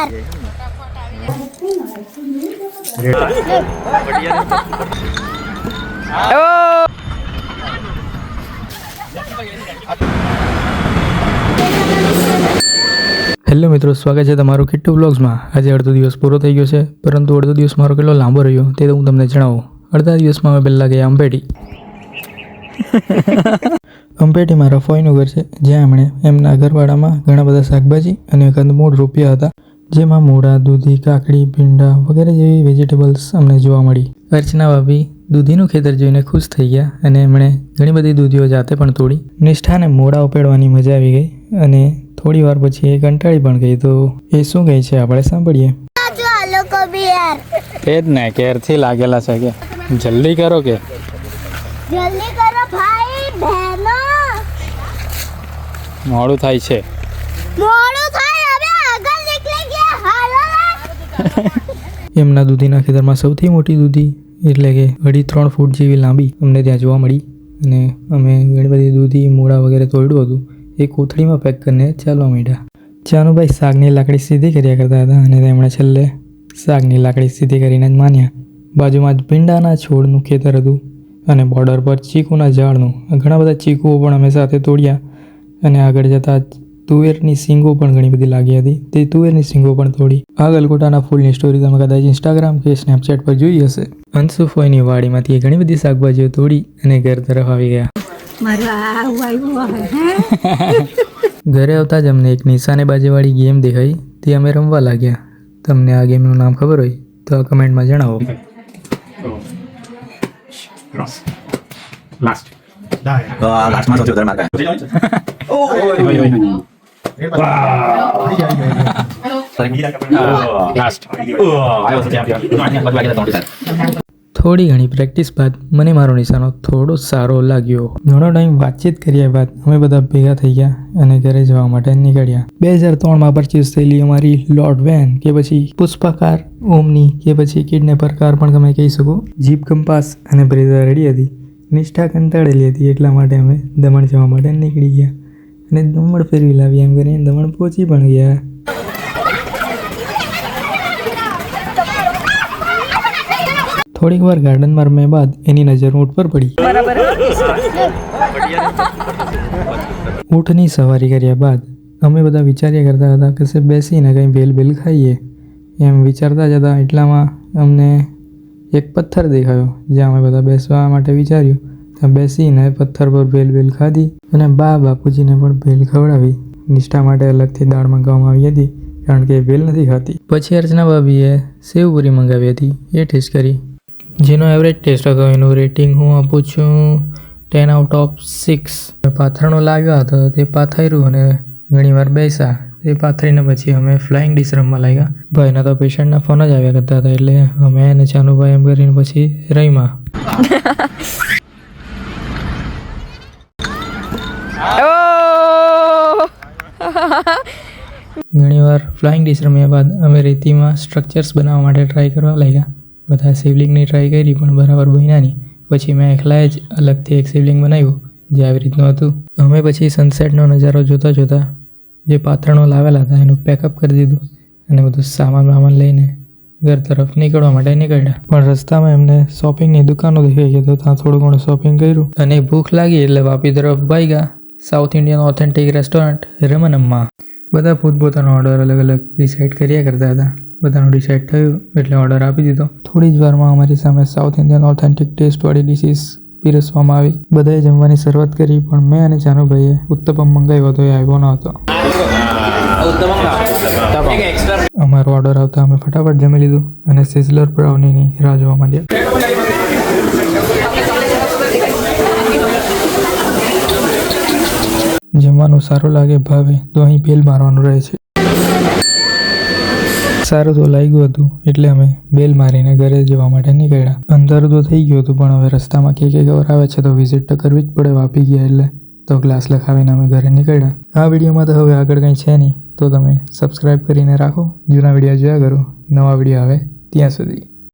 યાર હેલો મિત્રો સ્વાગત છે તમારું કિટ્ટુ બ્લોગ્સમાં. આજે અડધો દિવસ પૂરો થઈ ગયો છે પરંતુ અડધો દિવસ મારો કેટલો લાંબો રહ્યો તે હું તમને જણાવું. અડધા દિવસમાં અમે પહેલાં ગયા અંપેટી અંપેટીમાં રફોઈનું ઘર છે જ્યાં એમણે એમના ઘરવાળામાં ઘણા બધા શાકભાજી અને કંદમૂળ રોપ્યા હતા. જેમાં મૂળા દૂધી કાકડી ભીંડા વગેરે જેવી વેજીટેબલ્સ અમને જોવા મળી. અર્ચના ભાભી દૂધીનું ખેતર જોઈને ખુશ થઈ ગયા અને એમણે ઘણી બધી દૂધીઓ જાતે પણ તોડી. નિષ્ઠાને મોડા ઉપેડવાની મજા આવી ગઈ અને થોડી વાર પછી એ કંટાળી પણ ગઈ. તો એ શું કહે છે આપણે સાંભળીએ. એ જ ને કેરથી લાગેલા છે કે? જલ્દી કરો કે? જલ્દી કરો ભાઈ બહેનો. મોડું થાય છે. મોડું થાય હવે આગળ નીકળી ગયા હાલો ને એમના દૂધીના ખેતરમાં સૌથી મોટી દૂધી એટલે કે અઢી ત્રણ ફૂટ જેવી લાંબી અમને ત્યાં જોવા મળી. અને અમે ઘણી બધી દૂધી, મૂળા વગેરે તોડ્યું હતું. એ કોથળીમાં પેક કરીને ચાલવા માંડ્યા. ચાનુભાઈ શાકની લાકડી સીધી કર્યા કરતા હતા અને તેમણે છેલ્લે શાકની લાકડી સીધી કરીને જ માન્યા. બાજુમાં જ ભીંડાના છોડનું ખેતર હતું અને બોર્ડર પર ચીકુના ઝાડનું. ઘણા બધા ચીકુઓ પણ અમે સાથે તોડ્યા અને આગળ જતાં તુવેરની સિંગો પણ ઘણી બધી લાગી હતી. તે તુવેરની સિંગો પણ તોડી. આ ગલગોટાના ફૂલની સ્ટોરી તમે કદાચ ઇન્સ્ટાગ્રામ કે સ્નેપચેટ પર જોઈ હશે. અંશુફોઈની વાડીમાંથી ઘણી બધી શાકભાજીઓ તોડી અને ઘર તરફ આવી ગયા. ઘરે આવતા જ અમને એક નિશાને બાજુવાળી ગેમ દેખાઈ. તે અમે રમવા લાગ્યા. તમને આ ગેમનું નામ ખબર હોય તો આ કમેન્ટમાં જણાવો. આ લાસ્ટમાં થોડી ઘણી પ્રેક્ટિસ બાદ મને મારો નિશાનો થોડો સારો લાગ્યો. ઘણો ટાઈમ વાતચીત કર્યા બાદ અમે બધા ભેગા થઈ ગયા અને ઘરે જવા માટે નીકળ્યા. બે હજાર ત્રણમાં પરચેસ થયેલી અમારી લોર્ડ વેન કે પછી પુષ્પાકાર ઓમની કે પછી કિડનેપર કાર પણ તમે કહી શકો. જીપ કંપાસ અને બ્રેઝા રેડી હતી. નિષ્ઠા કંટાળેલી હતી એટલા માટે અમે દમણ જવા માટે નીકળી ગયા. અને દમણ ફેરવી લાવી એમ કરીને દમણ પહોંચી પણ ગયા. થોડીક વાર ગાર્ડનમાં રમ્યા બાદ એની નજર ઊંટ પર પડી. ઊંટની સવારી કર્યા બાદ અમે બધા વિચાર્યા કરતા હતા કે બેસીને કંઈ બેલ બેલ ખાઈએ. એમ વિચારતા જતા એટલામાં અમને એક પથ્થર દેખાયો જ્યાં અમે બધા બેસવા માટે વિચાર્યું. ત્યાં બેસીને પથ્થર પર ભેલ ભેલ ખાધી અને બા બાપુજીને પણ ભેલ ખવડાવી. નિષ્ઠા માટે અલગથી દાળ મંગાવવામાં આવી હતી, કારણ કે એ ભેલ નથી ખાતી. પછી અર્ચના ભાભીએ સેવપુરી મંગાવી હતી, એ ટેસ્ટ કરી. જેનો એવરેજ ટેસ્ટ હતો, એનું રેટિંગ હું આપું છું ટેન આઉટ ઓફ સિક્સ પાથરણો લાવ્યો હતો, તે પાથર્યું અને ઘણીવાર બેસા તે પાથરીને પછી અમે ફ્લાઇંગ ડિશ રમવા લાગ્યા. ભાઈના તો પેશન્ટના ફોન જ આવ્યા કરતા હતા, એટલે અમે અને ચાનુભાઈ એમ કરીને પછી રહીમાં ઘણીવાર ફ્લાઇંગ ડીશ રમ્યા બાદ અમે રેતીમાં સ્ટ્રક્ચર્સ બનાવવા માટે ટ્રાય કરવા લાગ્યા. બધા શિવલિંગની ટ્રાય કરી પણ બરાબર બન્યા પછી મેં એકલાએ જ અલગથી એક શિવલિંગ બનાવ્યું, જે આવી રીતનું હતું. અમે પછી સનસેટનો નજારો જોતા જોતા જે પાથરણો લાવેલા હતા એનું પેકઅપ કરી દીધું અને બધું સામાન વામાન લઈને ઘર તરફ નીકળવા માટે નીકળ્યા. પણ રસ્તામાં એમને શોપિંગની દુકાનો દેખાઈ ગઈ તો ત્યાં થોડું ઘણું શોપિંગ કર્યું અને ભૂખ લાગી એટલે વાપી તરફ ભાગ્યા. સાઉથ ઇન્ડિયન ઓથેન્ટિક રેસ્ટોરન્ટ રમનમમાં બધા પોતપોતાનો ઓર્ડર અલગ અલગ ડિસાઇડ કર્યા કરતા હતા. બધાનું ડિસાઇડ થયું, એટલે ઓર્ડર આપી દીધો. થોડી જ વારમાં અમારી સામે સાઉથ ઇન્ડિયન ઓથેન્ટિક ટેસ્ટવાળી ડિશિસ પીરસવામાં આવી. બધાએ જમવાની શરૂઆત કરી, પણ મેં અને જાનુભાઈએ ઉત્તપમ મંગાવ્યો હતો, એ આવ્યો ન હતો. અમારો ઓર્ડર આવતા અમે ફટાફટ જમી લીધું અને સિઝલર બ્રાઉનીની રાહ જોવા માંડ્યા. જમવાનું સારું લાગે ભાવે, તો અહીં બેલ મારવાનું રહે છે. સારું તો લાગ્યું હતું, એટલે અમે બેલ મારીને ઘરે જવા માટે નીકળ્યા. અંધારું તો થઈ ગયું હતું, પણ હવે રસ્તામાં કે કે ખબર આવે છે તો વિઝિટ તો કરવી જ પડે, વાપી ગયા એટલે તો ગ્લાસ લખાવીને અમે ઘરે નીકળ્યા. આ વિડીયોમાં તો હવે આગળ કંઈ છે નહીં, તો તમે સબસ્ક્રાઈબ કરીને રાખો, જૂના વીડિયો જોયા કરો, નવા વીડિયો આવે ત્યાં સુધી.